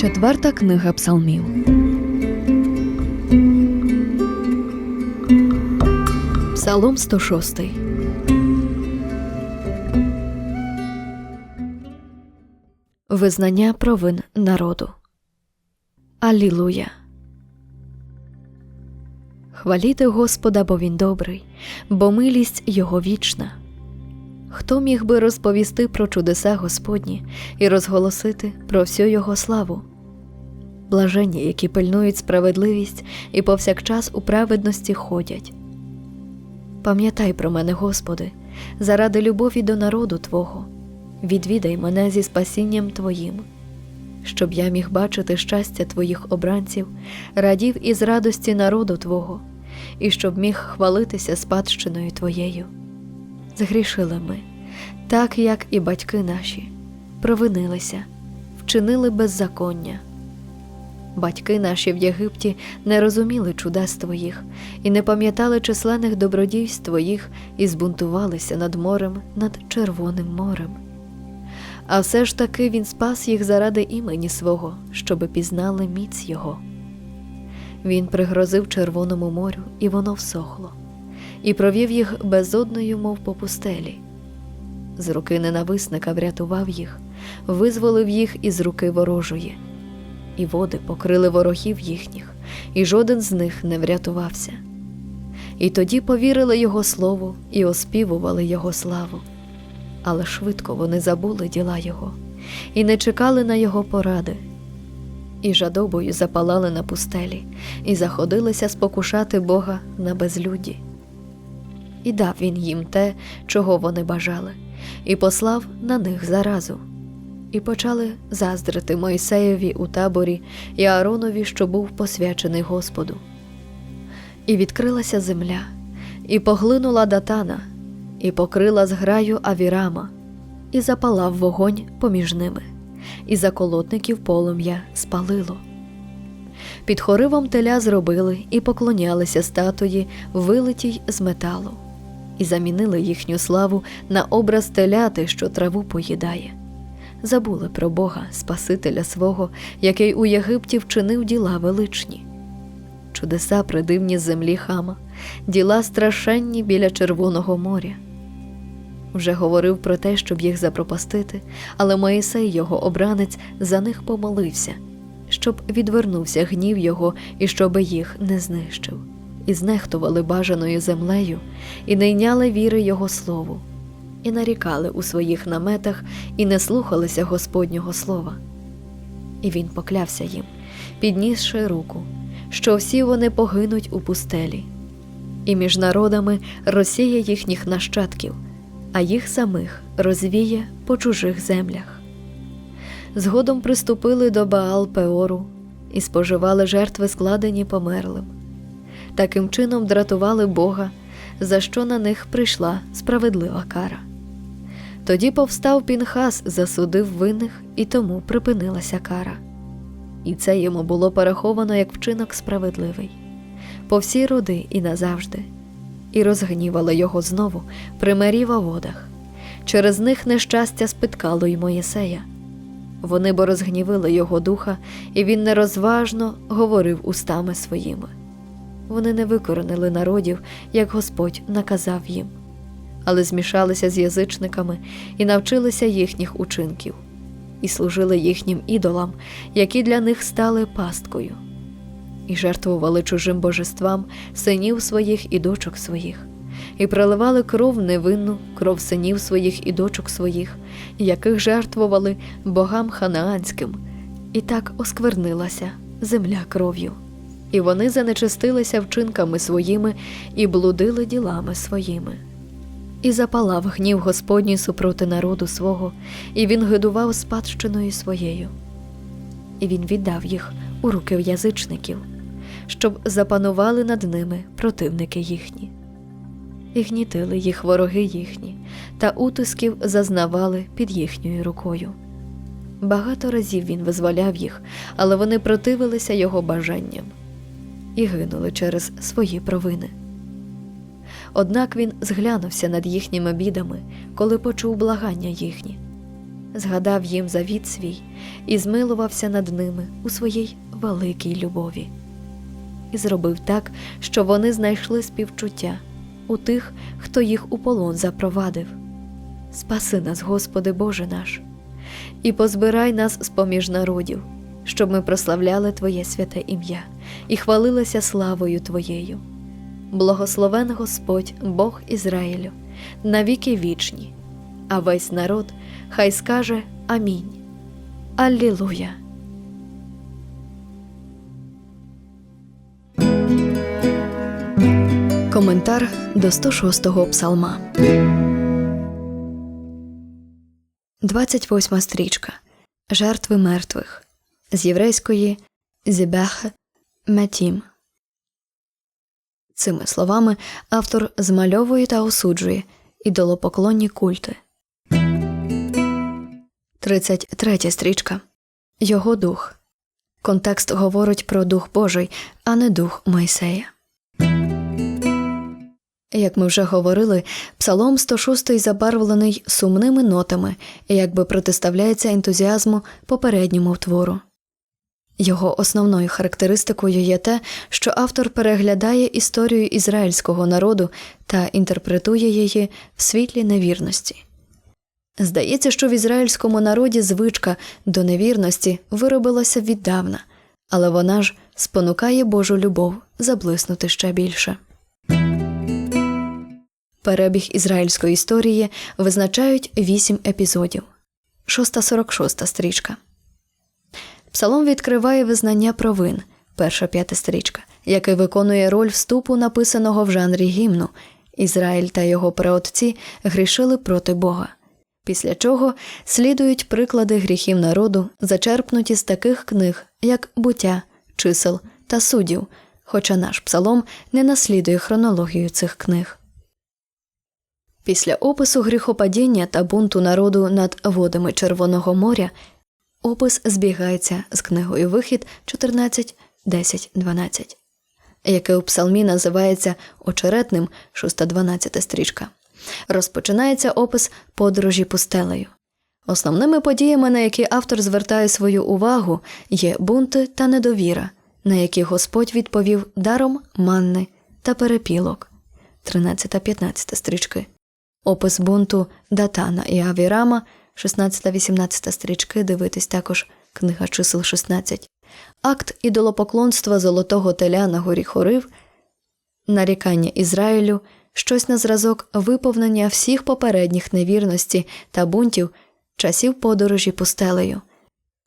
Четверта книга псалмів. Псалом 106. Визнання провин народу. Алілуя. Хваліти Господа, бо він добрий, бо милість його вічна. Хто міг би розповісти про чудеса Господні і розголосити про всю його славу? Блаженні, які пильнують справедливість і повсякчас у праведності ходять. Пам'ятай про мене, Господи, заради любові до народу Твого, відвідай мене зі спасінням Твоїм, щоб я міг бачити щастя Твоїх обранців, радів із радості народу Твого, і щоб міг хвалитися спадщиною Твоєю. Згрішили ми, так як і батьки наші, провинилися, вчинили беззаконня. Батьки наші в Єгипті не розуміли чудес Твоїх і не пам'ятали численних добродійств Твоїх і збунтувалися над морем, над Червоним морем. А все ж таки Він спас їх заради імені свого, щоби пізнали міць Його. Він пригрозив Червоному морю, і воно всохло, і провів їх безодною, мов по пустелі. З руки ненависника врятував їх, визволив їх із руки ворожої і води покрили ворогів їхніх, і жоден з них не врятувався. І тоді повірили Його слову і оспівували Його славу. Але швидко вони забули діла Його і не чекали на Його поради, і жадобою запалали на пустелі, і заходилися спокушати Бога на безлюді. І дав він їм те, чого вони бажали, і послав на них заразу і почали заздрити Мойсеєві у таборі і Ааронові, що був посвячений Господу. І відкрилася земля, і поглинула датана, і покрила зграю Авірама, і запалав вогонь поміж ними, і заколотників полум'я спалило. Під хоривом теля зробили і поклонялися статуї, вилитій з металу, і замінили їхню славу на образ теляти, що траву поїдає забули про Бога, Спасителя свого, який у Єгипті вчинив діла величні. Чудеса придивні з землі хама, діла страшенні біля Червоного моря. Вже говорив про те, щоб їх запропастити, але Моїсей, його обранець, за них помолився, щоб відвернувся гнів його і щоби їх не знищив, і знехтували бажаною землею, і не йняли віри Його слову і нарікали у своїх наметах і не слухалися Господнього слова. І він поклявся їм, піднісши руку, що всі вони погинуть у пустелі, і між народами розсіє їхніх нащадків, а їх самих розвіє по чужих землях. Згодом приступили до Баал Пеору і споживали жертви, складені померлим. Таким чином дратували Бога, за що на них прийшла справедлива кара. Тоді повстав Пінхас, засудив винних, і тому припинилася кара. І це йому було пораховано як вчинок справедливий, по всі роди і назавжди, і розгнівало його знову при мері водах. Через них нещастя спиткало й Моїсея. Вони бо розгнівили його духа, і він нерозважно говорив устами своїми. Вони не викоренили народів, як Господь наказав їм але змішалися з язичниками і навчилися їхніх учинків, і служили їхнім ідолам, які для них стали пасткою, і жертвували чужим божествам синів своїх і дочок своїх, і проливали кров невинну, кров синів своїх і дочок своїх, яких жертвували богам ханаанським, і так осквернилася земля кров'ю. І вони занечистилися вчинками своїми і блудили ділами своїми. І запалав гнів Господній супроти народу свого, і він гидував спадщиною своєю, і він віддав їх у руки в язичників, щоб запанували над ними противники їхні, і гнітили їх вороги їхні, та утисків зазнавали під їхньою рукою. Багато разів він визволяв їх, але вони противилися його бажанням і гинули через свої провини. Однак він зглянувся над їхніми бідами, коли почув благання їхні, згадав їм завіт свій і змилувався над ними у своїй великій любові. І зробив так, що вони знайшли співчуття у тих, хто їх у полон запровадив. Спаси нас, Господи Боже наш, і позбирай нас з поміж народів, щоб ми прославляли Твоє святе ім'я і хвалилися славою Твоєю. Благословен Господь, Бог Ізраїлю, навіки вічні, а весь народ хай скаже Амінь. Аллілуя. Коментар до 106-го псалма. 28 стрічка. Жертви мертвих. З єврейської Зібех Метім. Цими словами автор змальовує та осуджує ідолопоклонні культи. 33 стрічка. Його дух. Контекст говорить про дух Божий, а не дух Мойсея. Як ми вже говорили, Псалом 106 забарвлений сумними нотами якби протиставляється ентузіазму попередньому твору. Його основною характеристикою є те, що автор переглядає історію ізраїльського народу та інтерпретує її в світлі невірності. Здається, що в ізраїльському народі звичка до невірності виробилася віддавна, але вона ж спонукає Божу любов заблиснути ще більше. Перебіг ізраїльської історії визначають вісім епізодів. 646 стрічка. Псалом відкриває визнання провин, перша п'ята стрічка, який виконує роль вступу, написаного в жанрі гімну. Ізраїль та його праотці грішили проти Бога. Після чого слідують приклади гріхів народу, зачерпнуті з таких книг, як буття, чисел та суддів, хоча наш псалом не наслідує хронологію цих книг. Після опису гріхопадіння та бунту народу над водами Червоного моря опис збігається з книгою Вихід 14, 10, 12, яке у псалмі називається очеретним 612 стрічка. Розпочинається опис подорожі пустелею. Основними подіями, на які автор звертає свою увагу, є бунти та недовіра, на які Господь відповів даром манни та перепілок 13-15 стрічки. Опис бунту Датана і Авірама, 16-18 стрічки, дивитись також книга чисел 16, акт ідолопоклонства золотого теля на горі Хорив, нарікання Ізраїлю, щось на зразок виповнення всіх попередніх невірності та бунтів часів подорожі пустелею,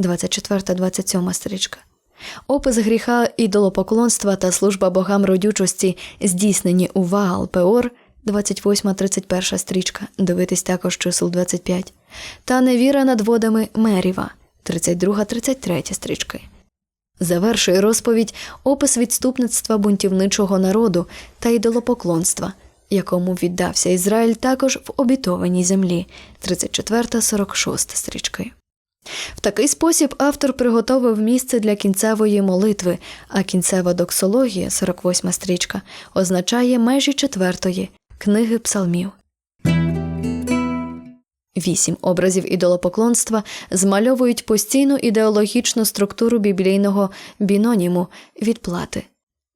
24-27 стрічка. Опис гріха ідолопоклонства та служба богам родючості, здійснені у Ваал Пеор – 28-31 стрічка, дивитись також чисел 25, та невіра над водами Меріва, 32-33 стрічки. Завершує розповідь опис відступництва бунтівничого народу та ідолопоклонства, якому віддався Ізраїль також в обітованій землі, 34-46 стрічки. В такий спосіб автор приготовив місце для кінцевої молитви, а кінцева доксологія, 48 стрічка, означає межі четвертої, Книги псалмів. Вісім образів ідолопоклонства змальовують постійну ідеологічну структуру біблійного біноніму відплати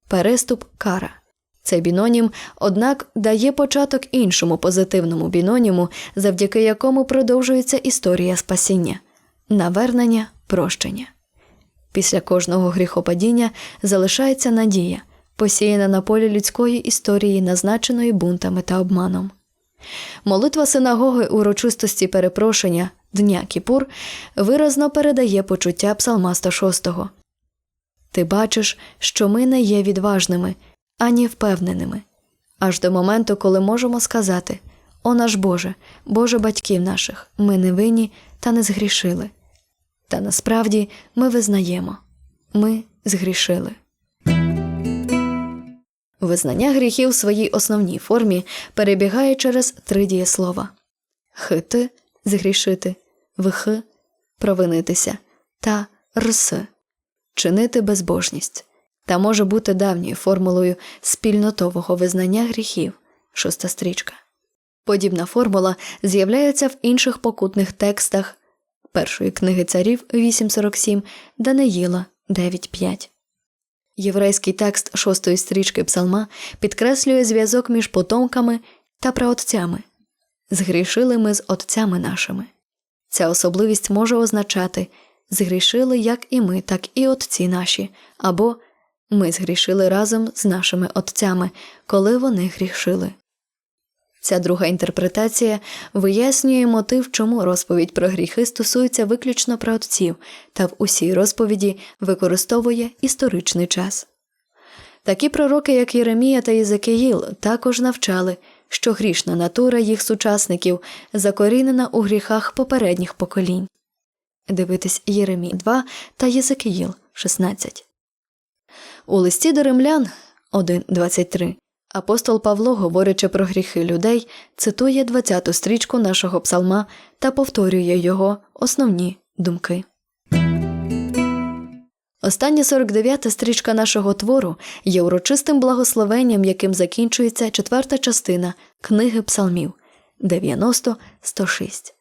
переступ кара. Цей бінонім, однак, дає початок іншому позитивному біноніму, завдяки якому продовжується історія спасіння навернення прощення. Після кожного гріхопадіння залишається надія посіяна на полі людської історії, назначеної бунтами та обманом. Молитва синагоги урочистості перепрошення Дня Кіпур виразно передає почуття Псалма 106. Ти бачиш, що ми не є відважними, ані впевненими, аж до моменту, коли можемо сказати О наш Боже, Боже батьків наших, ми не винні та не згрішили. Та насправді ми визнаємо ми згрішили. Визнання гріхів в своїй основній формі перебігає через три дієслова хити згрішити, вх провинитися та рс чинити безбожність та може бути давньою формулою спільнотового визнання гріхів шоста стрічка. Подібна формула з'являється в інших покутних текстах першої книги царів 8.47, Даниїла 9.5. Єврейський текст шостої стрічки псалма підкреслює зв'язок між потомками та праотцями. Згрішили ми з отцями нашими. Ця особливість може означати згрішили як і ми, так і отці наші, або ми згрішили разом з нашими отцями, коли вони грішили. Ця друга інтерпретація вияснює мотив, чому розповідь про гріхи стосується виключно про отців, та в усій розповіді використовує історичний час. Такі пророки, як Єремія та Єзекиїл, також навчали, що грішна натура їх сучасників закорінена у гріхах попередніх поколінь. Дивитись Єремій 2 та Єзекиїл 16. У листі до римлян 1.23 апостол Павло, говорячи про гріхи людей, цитує 20-ту стрічку нашого псалма та повторює його основні думки. Остання 49-та стрічка нашого твору є урочистим благословенням, яким закінчується четверта частина книги псалмів 90-106.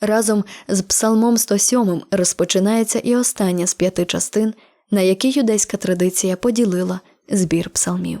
Разом з псалмом 107 розпочинається і остання з п'яти частин, на які юдейська традиція поділила збір псалмів.